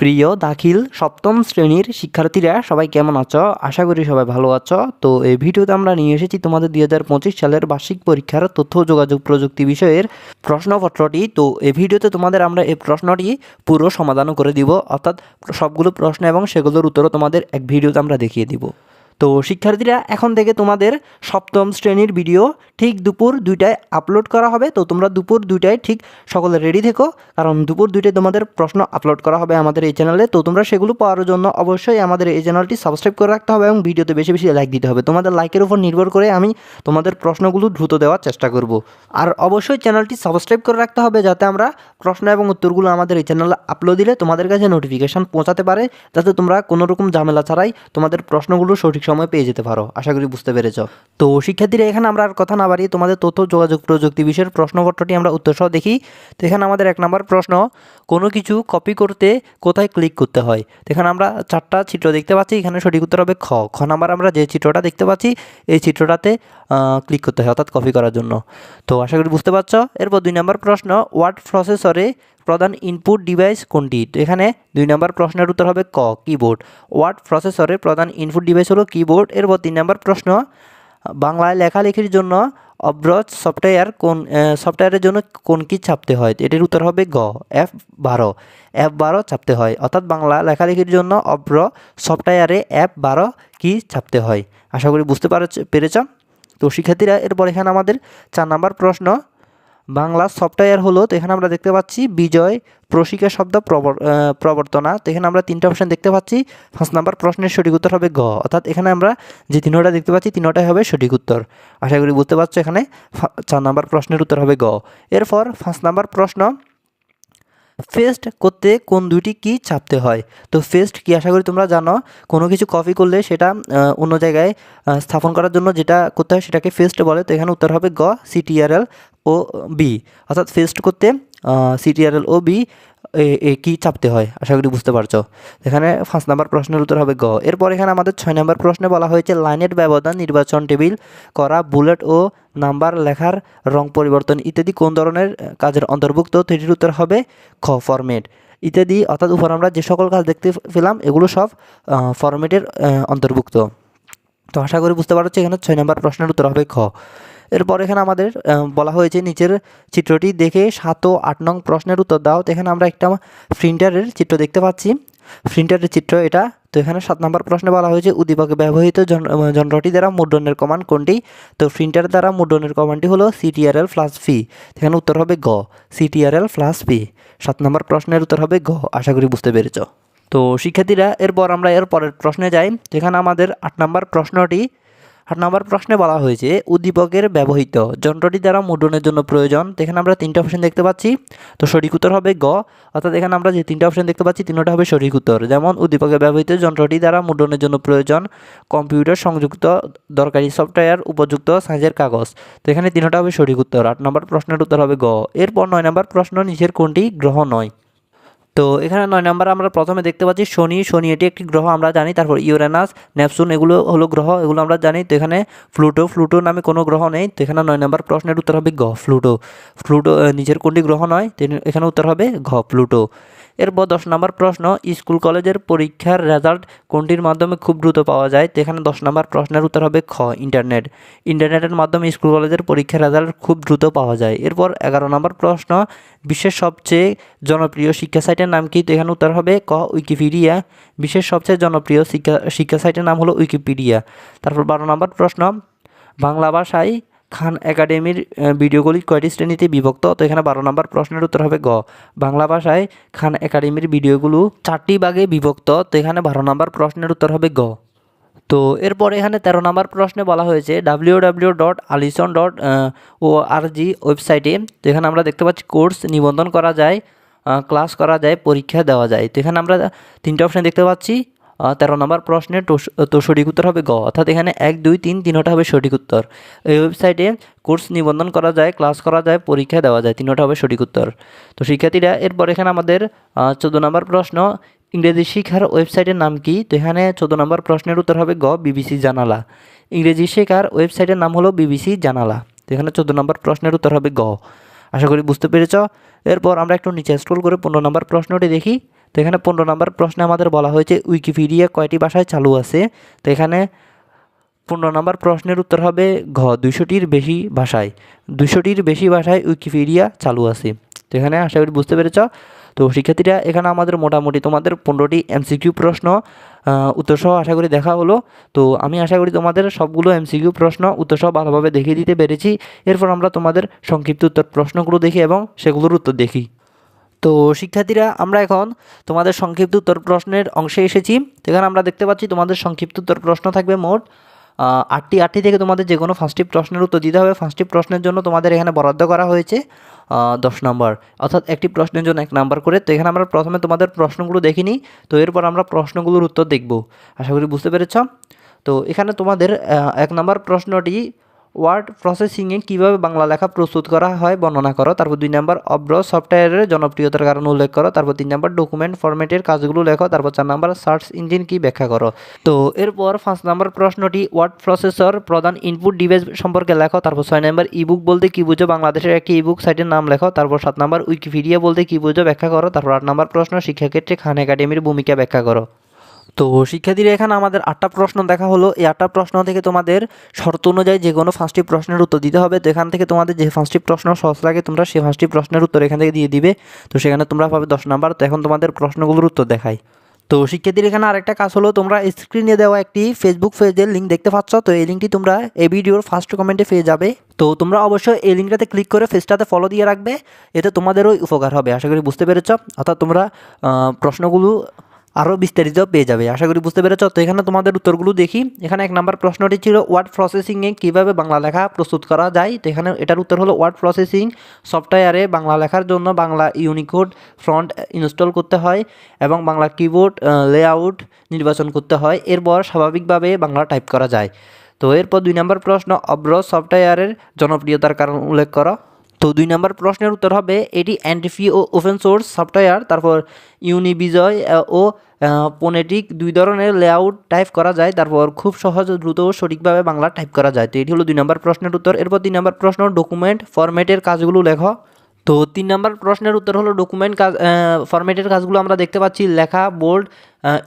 প্রিয় দাখিল সপ্তম শ্রেণির শিক্ষার্থীরা, সবাই কেমন আছো? আশা করি সবাই ভালো আছো। তো এই ভিডিওতে আমরা নিয়ে এসেছি তোমাদের দুই হাজার পঁচিশ সালের বার্ষিক পরীক্ষার তথ্য যোগাযোগ প্রযুক্তি বিষয়ের প্রশ্নপত্রটি। তো এই ভিডিওতে তোমাদের আমরা এই প্রশ্নটি পুরো সমাধানও করে দিব। অর্থাৎ সবগুলো প্রশ্ন এবং সেগুলোর উত্তরও তোমাদের এক ভিডিওতে আমরা দেখিয়ে দিব। তো শিক্ষার্থীরা, এখন থেকে তোমাদের সপ্তম শ্রেণির ভিডিও ঠিক দুপুর দুইটায় আপলোড করা হবে। তো তোমরা দুপুর দুইটায় ঠিক সকলে রেডি থেকো, কারণ দুপুর দুইটায় তোমাদের প্রশ্ন আপলোড করা হবে আমাদের এই চ্যানেলে তো তোমরা সেগুলো পাওয়ার জন্য অবশ্যই আমাদের এই চ্যানেলটি সাবস্ক্রাইব করে রাখতে হবে এবং ভিডিওতে বেশি বেশি লাইক দিতে হবে। তোমাদের লাইকের উপর নির্ভর করে আমি তোমাদের প্রশ্নগুলো দ্রুত দেওয়ার চেষ্টা করব। আর অবশ্যই চ্যানেলটি সাবস্ক্রাইব করে রাখতে হবে যাতে আমরা প্রশ্ন এবং উত্তরগুলো আমাদের এই চ্যানেলে আপলোড দিলে তোমাদের কাছে নোটিফিকেশান পৌঁছাতে পারে। যাতে তোমরা কোনো রকম ঝামেলা ছাড়াই তোমাদের প্রশ্নগুলো সঠিক সময় পেয়ে যেতে পারো। আশা করি বুঝতে পেরেছ। তো শিক্ষার্থীরা, এখানে আমরা আর কথা না বাড়িয়ে তোমাদের তথ্য, যোগাযোগ, প্রযুক্তি বিষয়ের প্রশ্নপত্রটি আমরা উত্তরসহ দেখি। তো এখানে আমাদের এক নম্বর প্রশ্ন, কোনো কিছু কপি করতে কোথায় ক্লিক করতে হয়? তো এখানে আমরা চারটা চিত্র দেখতে পাচ্ছি। এখানে সঠিক উত্তর হবে খ। খ নাম্বার আমরা যে চিত্রটা দেখতে পাচ্ছি, এই চিত্রটাতে ক্লিক করতে হয়, অর্থাৎ কপি করার জন্য। তো আশা করি বুঝতে পারছ। এরপর দুই নম্বর প্রশ্ন ওয়ার্ড প্রসেসরে প্রধান ইনপুট ডিভাইস কোনটি? তো এখানে দুই নম্বর প্রশ্নের উত্তর হবে ক কিবোর্ড ওয়ার্ড প্রসেসরে প্রধান ইনপুট ডিভাইস হলো কিবোর্ড এরপর তিন নম্বর প্রশ্ন, বাংলায় লেখালেখির জন্য অব্রজ সফটওয়্যার কোন সফটওয়্যারের জন্য কোন কি ছাপতে হয়? এটির উত্তর হবে গ এফ বারো। এফ বারো ছাপতে হয়, অর্থাৎ বাংলা লেখালেখির জন্য অব্র সফটওয়্যারে এফ বারো কি ছাপতে হয়? আশা করি বুঝতে পেরেছ তো শিক্ষার্থীরা, এরপর এখানে আমাদের চার নাম্বার প্রশ্ন বাংলা সফটওয়্যার হলো, তো এখানে আমরা দেখতে পাচ্ছি বিজয় প্রশিকা শব্দ প্রবর্তনা। তো এখানে আমরা তিনটা অপশান দেখতে পাচ্ছি। ফার্স্ট নাম্বার প্রশ্নের সঠিক উত্তর হবে গ। অর্থাৎ এখানে আমরা যে তিনটা দেখতে পাচ্ছি, তিনটাই হবে সঠিক উত্তর। আশা করি বুঝতে পারছ এখানে। চার নাম্বার প্রশ্নের উত্তর হবে গ। এরপর ফার্স্ট নাম্বার প্রশ্ন ফেস্ট করতে কোন দুইটি কি ছাপতে হয়? তো ফেস্ট কি আশা করি তোমরা জানো, কোনো কিছু কপি করলে সেটা অন্য জায়গায় স্থাপন করার জন্য যেটা করতে হয় সেটাকে ফেস্ট বলে। তো এখানে উত্তর হবে গ, সিটিআরএল ও বি। অর্থাৎ ফেস্ট করতে সিটিআরএল ও বি কী চাপতে হয়? আশা করি বুঝতে পারছ। এখানে পাঁচ নাম্বার প্রশ্নের উত্তর হবে গ। এরপর এখানে আমাদের ছয় নম্বর প্রশ্নে বলা হয়েছে, লাইনের ব্যবধান, নির্বাচন টেবিল, করা, বুলেট ও নাম্বার লেখার রং পরিবর্তন ইত্যাদি কোন ধরনের কাজের অন্তর্ভুক্ত? সেটির উত্তর হবে খ ফরমেট ইত্যাদি, অর্থাৎ উপর আমরা যে সকল কাজ দেখতে পেলাম, এগুলো সব ফরমেটের অন্তর্ভুক্ত। তো আশা করি বুঝতে পারছি, এখানে ছয় নম্বর প্রশ্নের উত্তর হবে খ। এরপর এখানে আমাদের বলা হয়েছে নিচের চিত্রটি দেখে সাত ও আট নং প্রশ্নের উত্তর দাও। তো এখানে আমরা একটা প্রিন্টারের চিত্র দেখতে পাচ্ছি। প্রিন্টারের চিত্র এটা। তো এখানে সাত নম্বর প্রশ্নে বলা হয়েছে, উদ্দীপকে ব্যবহৃত যন্ত্রটি দ্বারা মুদ্রণের কমান্ড কোনটি? তো প্রিন্টার দ্বারা মুদ্রণের কমান্ডটি হলো সিটিআরএল প্লাস ফি এখানে উত্তর হবে গ সিটিআরএল প্লাস ফি সাত নম্বর প্রশ্নের উত্তর হবে গ, আশা করি বুঝতে পেরেছ। তো শিক্ষার্থীরা, এরপর আমরা এর পরের প্রশ্নে যাই। যেখানে আমাদের আট নম্বর প্রশ্নটি আট নম্বর প্রশ্নে বলা হয়েছে, উদ্দীপকের ব্যবহৃত যন্ত্রটি দ্বারা মুদ্রণের জন্য প্রয়োজন। এখানে আমরা তিনটা অপশন দেখতে পাচ্ছি। তো সঠিক উত্তর হবে গ। অর্থাৎ এখানে আমরা যে তিনটা অপশন দেখতে পাচ্ছি, তিনটা হবে সঠিক উত্তর। যেমন উদ্দীপকে ব্যবহৃত যন্ত্রটি দ্বারা মুদ্রণের জন্য প্রয়োজন কম্পিউটার সংযুক্ত দরকারি সফটওয়্যার উপযুক্ত সাইজের কাগজ। তো এখানে তিনটা হবে সঠিক উত্তর। আট নম্বর প্রশ্নের উত্তর হবে গ। এরপর নয় নম্বর প্রশ্ন, নিচের কোনটি? গ্রহ নয়। তো এখানে নয় নম্বর আমরা প্রথমে দেখতে পাচ্ছি শনি শনি এটি একটি গ্রহ, আমরা জানি। তারপর ইউরেনাস নেপসুন এগুলো হলো গ্রহ, এগুলো আমরা জানি। তো এখানে ফ্লুটো ফ্লুটো নামে কোনো গ্রহ নেই। তো এখানে নয় নম্বর প্রশ্নের উত্তর হবে গ ফ্লুটো ফ্লুটো নিজের কোনটি গ্রহ নয় এখানে উত্তর হবে ঘ, প্লুটো। এরপর দশ নম্বর প্রশ্ন, স্কুল কলেজের পরীক্ষার রেজাল্ট কোনটির মাধ্যমে খুব দ্রুত পাওয়া যায়? তো এখানে দশ নম্বর প্রশ্নের উত্তর হবে খ ইন্টারনেট ইন্টারনেটের মাধ্যমে স্কুল কলেজের পরীক্ষার রেজাল্ট খুব দ্রুত পাওয়া যায়। এরপর এগারো নম্বর প্রশ্ন, বিশ্বের সবচেয়ে জনপ্রিয় শিক্ষা সাইটের নাম কি? তো এখানে উত্তর হবে ক উইকিপিডিয়া বিশ্বের সবচেয়ে জনপ্রিয় শিক্ষা শিক্ষা সাইটের নাম হলো উইকিপিডিয়া তারপর বারো নম্বর প্রশ্ন, বাংলা ভাষায় খান একাডেমির ভিডিওগুলি কয়টি শ্রেণীতে বিভক্ত? তো এখানে বারো নম্বর প্রশ্নের উত্তর হবে গ। বাংলা ভাষায় খান একাডেমির ভিডিওগুলো চারটি ভাগে বিভক্ত। তো এখানে বারো নম্বর প্রশ্নের উত্তর হবে গ। তো এরপর এখানে তেরো নম্বর প্রশ্নে বলা হয়েছে W W dot Alison dot O R G ওয়েবসাইটে। তো এখানে আমরা দেখতে পাচ্ছি কোর্স নিবন্ধন করা যায় ক্লাস করা যায়, পরীক্ষা দেওয়া যায়। তো এখানে আমরা তিনটা অপশান দেখতে পাচ্ছি। তেরো নম্বর প্রশ্নের তো সঠিক উত্তর হবে গ। অর্থাৎ এখানে এক, দুই, তিন, তিনটা হবে সঠিক উত্তর। এই ওয়েবসাইটে কোর্স নিবন্ধন করা যায় ক্লাস করা যায়, পরীক্ষা দেওয়া যায়, তিনটা হবে সঠিক উত্তর। তো শিক্ষার্থীরা, এরপর এখানে আমাদের চোদ্দ নম্বর প্রশ্ন, ইংরেজি শিক্ষার ওয়েবসাইটের নাম কি? তো এখানে চোদ্দ নম্বর প্রশ্নের উত্তর হবে গ বিবিসি জানালা। ইংরেজি শেখার ওয়েবসাইটের নাম হলো বিবিসি জানালা। তো এখানে চোদ্দ নম্বর প্রশ্নের উত্তর হবে গ। আশা করি বুঝতে পেরেছ। এরপর আমরা একটু নিচে স্ক্রল করে পনেরো নম্বর প্রশ্নটি দেখি। তো এখানে পনেরো নম্বর প্রশ্নে আমাদের বলা হয়েছে উইকিপিডিয়া কয়টি ভাষায় চালু আছে? তো এখানে পনেরো নম্বর প্রশ্নের উত্তর হবে ঘ, দুইশোটির বেশি ভাষায়। দুইশোটির বেশি ভাষায় উইকিপিডিয়া চালু আছে। তো এখানে আশা করি বুঝতে পেরেছ। তো শিক্ষার্থীরা, এখানে আমাদের মোটামুটি তোমাদের পনেরোটি এমসিকিউ প্রশ্ন উত্তরসহ আশা করি দেখা হলো। তো আমি আশা করি তোমাদের সবগুলো এমসিকিউ প্রশ্ন উত্তরসহ ভালোভাবে দেখিয়ে দিতে পেরেছি। এরপর আমরা তোমাদের সংক্ষিপ্ত উত্তর প্রশ্নগুলো দেখি এবং সেগুলোর উত্তর দেখি। তো শিক্ষার্থীরা, আমরা এখন তোমাদের সংক্ষিপ্ত উত্তর প্রশ্নের অংশে এসেছি। এখানে আমরা দেখতে পাচ্ছি তোমাদের সংক্ষিপ্ত উত্তর প্রশ্ন থাকবে মোট আটটি আটটি থেকে তোমাদের যে কোনো পাঁচটি প্রশ্নের উত্তর দিতে হবে। পাঁচটি প্রশ্নের জন্য তোমাদের এখানে বরাদ্দ করা হয়েছে দশ নম্বর। অর্থাৎ একটি প্রশ্নের জন্য এক নাম্বার করে। তো এখানে আমরা প্রথমে তোমাদের প্রশ্নগুলো দেখিনি তো এরপর আমরা প্রশ্নগুলোর উত্তর দেখব। আশা করি বুঝতে পেরেছ? তো এখানে তোমাদের এক নম্বর প্রশ্নটি ওয়ার্ড প্রসেসিংয়ে কীভাবে বাংলা লেখা প্রস্তুত করা হয় বর্ণনা করো। তারপর দুই নম্বর অব্র সফটওয়্যারের জনপ্রিয়তার কারণ উল্লেখ করো। তারপর তিন নম্বর, ডকুমেন্ট ফরম্যাটের কাজগুলো লেখো। তারপর চার নম্বর, সার্চ ইঞ্জিন কি ব্যাখ্যা করো। তো এরপর পাঁচ নম্বর প্রশ্নটি, ওয়ার্ড প্রসেসর প্রধান ইনপুট ডিভাইস সম্পর্কে লেখো। তারপর ছয় নম্বর ইবুক বলতে কী বুঝো? বাংলাদেশের একটি ইবুক সাইটের নাম লেখো। তারপর সাত নম্বর, উইকিপিডিয়া বলতে কী বুঝো? ব্যাখ্যা করো। তারপর আট নম্বর প্রশ্ন, শিক্ষাক্ষেত্রে খান একাডেমির ভূমিকা ব্যাখ্যা করো। তো শিক্ষার্থীরা, এখানে আমাদের আটটা প্রশ্ন দেখা হলো। এই আটটা প্রশ্ন থেকে তোমাদের শর্ত অনুযায়ী যে কোনো পাঁচটি প্রশ্নের উত্তর দিতে হবে। তো এখান থেকে তোমাদের যে পাঁচটি প্রশ্ন সহজ লাগে, তোমরা সেই পাঁচটি প্রশ্নের উত্তর এখান থেকে দিয়ে দিবে। তো সেখানে তোমরা পাবে দশ নাম্বার। তো এখন তোমাদের প্রশ্নগুলোর উত্তর দেখাই। তো শিক্ষার্থীর এখানে আরেকটা কাজ হলো, তোমরা স্ক্রিনে দেওয়া একটি ফেসবুক পেজের লিঙ্ক দেখতে পাচ্ছ। তো এই লিঙ্কটি তোমরা এই ভিডিওর ফার্স্ট কমেন্টে পেয়ে যাবে। তো তোমরা অবশ্যই এই লিঙ্কটাতে ক্লিক করে ফেসটাতে ফলো দিয়ে রাখবে। এতে তোমাদেরও উপকার হবে, আশা করি বুঝতে পেরেছ। অর্থাৎ তোমরা প্রশ্নগুলো আরও বিস্তারিত পেয়ে যাবে। আশা করি বুঝতে পেরেছ। তো এখানে তোমাদের উত্তরগুলো দেখি। এখানে এক নাম্বার প্রশ্নটি ছিল ওয়ার্ড প্রসেসিংয়ে কীভাবে বাংলা লেখা প্রস্তুত করা যায়? তো এখানে এটার উত্তর হলো ওয়ার্ড প্রসেসিং সফটওয়্যারে বাংলা লেখার জন্য বাংলা ইউনিকোড ফ্রন্ট ইনস্টল করতে হয় এবং বাংলা কিবোর্ড লেআউট নির্বাচন করতে হয়। এরপর স্বাভাবিকভাবে বাংলা টাইপ করা যায়। তো এরপর দুই নম্বর প্রশ্ন অব্র সফটওয়্যারের জনপ্রিয়তার কারণ উল্লেখ করো। তো দুই নম্বর প্রশ্নের উত্তর হবে, এটি অ্যান্টিফি ও ওপেন সোর্স সফটওয়্যার তারপর ইউনিবিজয় ও পোনেটিক দুই ধরনের লেআউট টাইপ করা যায়, তারপর খুব সহজ, দ্রুত সঠিকভাবে বাংলা টাইপ করা যায়। তো এটি হলো দুই নম্বর প্রশ্নের উত্তর। এরপর তিন নম্বর প্রশ্ন ডকুমেন্ট ফরম্যাটের কাজগুলো লেখো। তো তিন নম্বর প্রশ্নের উত্তর হলো ডকুমেন্ট কাজ ফরম্যাটের কাজগুলো আমরা দেখতে পাচ্ছি, লেখা বোল্ড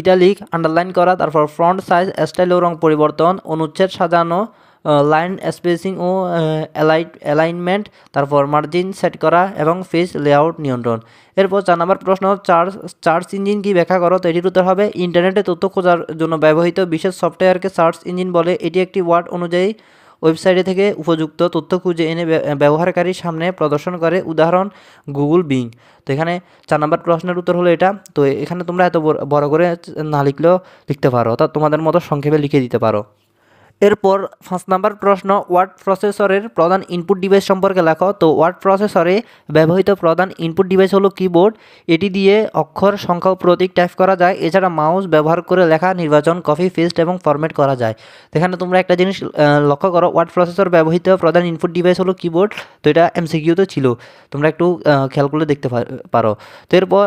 ইটালিক আন্ডারলাইন করা, তারপর ফ্রন্ট সাইজ স্টাইল ও রং পরিবর্তন, অনুচ্ছেদ সাজানো লাইন স্পেসিং ও অ্যালাইনমেন্ট, তারপর মার্জিন সেট করা এবং ফেস লেআউট নিয়ন্ত্রণ। এরপর চার নম্বর প্রশ্ন, চার্জ চার্চ ইঞ্জিন কি ব্যাখ্যা করো? তো এটির উত্তর হবে, ইন্টারনেটে তথ্য খোঁজার জন্য ব্যবহৃত বিশেষ সফটওয়্যারকে সার্চ ইঞ্জিন বলে। এটি একটি ওয়ার্ড অনুযায়ী ওয়েবসাইটে থেকে উপযুক্ত তথ্য খুঁজে এনে ব্যবহারকারীর সামনে প্রদর্শন করে। উদাহরণ, গুগল বিং। তো এখানে চার নম্বর প্রশ্নের উত্তর হলো এটা। তো এখানে তোমরা এত বড় করে না লিখলেও লিখতে পারো, অর্থাৎ তোমাদের মতো সংক্ষেপে লিখে দিতে পারো। এরপর পাঁচ নাম্বার প্রশ্ন ওয়ার্ড প্রসেসরের প্রধান ইনপুট ডিভাইস সম্পর্কে লেখো? তো ওয়ার্ড প্রসেসরে ব্যবহৃত প্রধান ইনপুট ডিভাইস হলো কিবোর্ড এটি দিয়ে অক্ষর সংখ্যা প্রতীক টাইপ করা যায়। এছাড়া মাউস ব্যবহার করে লেখা, নির্বাচন কপি পেস্ট এবং ফরম্যাট করা যায়। এখানে তোমরা একটা জিনিস লক্ষ্য করো ওয়ার্ড প্রসেসর ব্যবহৃত প্রধান ইনপুট ডিভাইস হলো কিবোর্ড তো এটা এমসিকিউতে ছিল। তোমরা একটু খেয়াল করলে দেখতে পারো। তো এরপর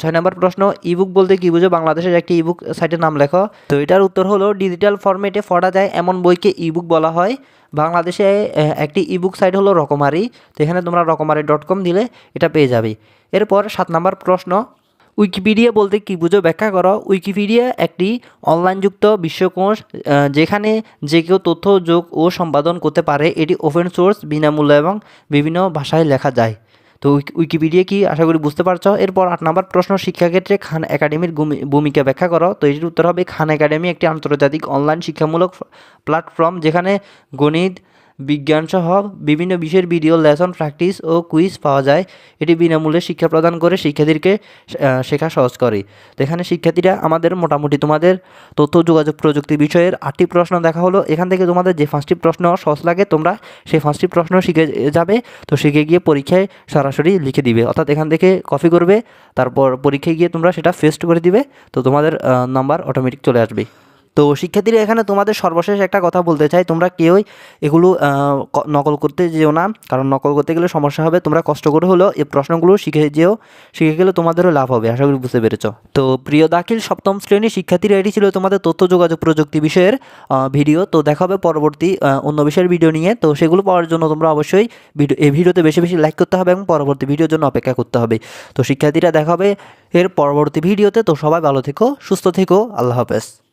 ছয় নম্বর প্রশ্ন ইবুক বলতে কি বুঝো? বাংলাদেশের একটি ইবুক সাইটের নাম লেখো। তো এটার উত্তর হলো ডিজিটাল ফরম্যাটে পড়া যায় এমন বইকে ইবুক বলা হয়। বাংলাদেশে একটি ইবুক সাইট হলো রকমারি। তো এখানে তোমরা রকমারি ডট কম দিলে এটা পেয়ে যাবে। এরপর সাত নম্বর প্রশ্ন, উইকিপিডিয়া বলতে কী বুঝো? ব্যাখ্যা করো। উইকিপিডিয়া একটি অনলাইনযুক্ত বিশ্বকোষ যেখানে যে কেউ তথ্য, যোগ ও সম্পাদন করতে পারে। এটি ওপেন সোর্স বিনামূল্য এবং বিভিন্ন ভাষায় লেখা যায়। তো উইকিপিডিয়া কি আশা করি বুঝতে পারছ? এরপর আট নম্বর প্রশ্ন, শিক্ষাক্ষেত্রে খান একাডেমির ভূমিকা ব্যাখ্যা করো। তো এটির উত্তর হবে, খান একাডেমি একটি আন্তর্জাতিক অনলাইন শিক্ষামূলক প্ল্যাটফর্ম যেখানে গণিত বিজ্ঞানসহ বিভিন্ন বিষয়ের ভিডিও, লেসন, প্র্যাকটিস ও কুইজ পাওয়া যায়। এটি বিনামূল্যে শিক্ষা প্রদান করে শিক্ষার্থীদেরকে শেখা সহজ করে। তো এখানে শিক্ষার্থীরা আমাদের মোটামুটি তোমাদের তথ্য, যোগাযোগ প্রযুক্তি বিষয়ের আটটি প্রশ্ন দেখা হলো। এখান থেকে তোমাদের যে পাঁচটি প্রশ্ন সহজ লাগে, তোমরা সেই পাঁচটি প্রশ্ন শিখে যাবে। তো শিখে গিয়ে পরীক্ষায় সরাসরি লিখে দিবে। অর্থাৎ এখান থেকে কপি করবে, তারপর পরীক্ষায় গিয়ে তোমরা সেটা ফেস্ট করে দিবে। তো তোমাদের নাম্বার অটোমেটিক চলে আসবে। তো শিক্ষার্থীরা এখানে তোমাদের সর্বশেষ একটা কথা বলতে চাই। তোমরা কেউই এগুলো নকল করতে যেও না। কারণ নকল করতে গেলে সমস্যা হবে। তোমরা কষ্ট করে হলেও এই প্রশ্নগুলো শিখে যেও। শিখে গেলে তোমাদেরও লাভ হবে। আশা করি বুঝতে পেরেছ। তো প্রিয় দাখিল সপ্তম শ্রেণির শিক্ষার্থীরা, এটি ছিল তোমাদের তথ্য যোগাযোগ প্রযুক্তি বিষয়ের ভিডিও। তো দেখা হবে পরবর্তী অন্য বিষয়ের ভিডিও নিয়ে। তো সেগুলো পাওয়ার জন্য তোমরা অবশ্যই ভিডিও, এই ভিডিওতে বেশি বেশি লাইক করতে হবে এবং পরবর্তী ভিডিওর জন্য অপেক্ষা করতে হবে। তো শিক্ষার্থীরা দেখা হবে এর পরবর্তী ভিডিওতে। তো সবাই ভালো থেকো, সুস্থ থেকো। আল্লাহ হাফেজ।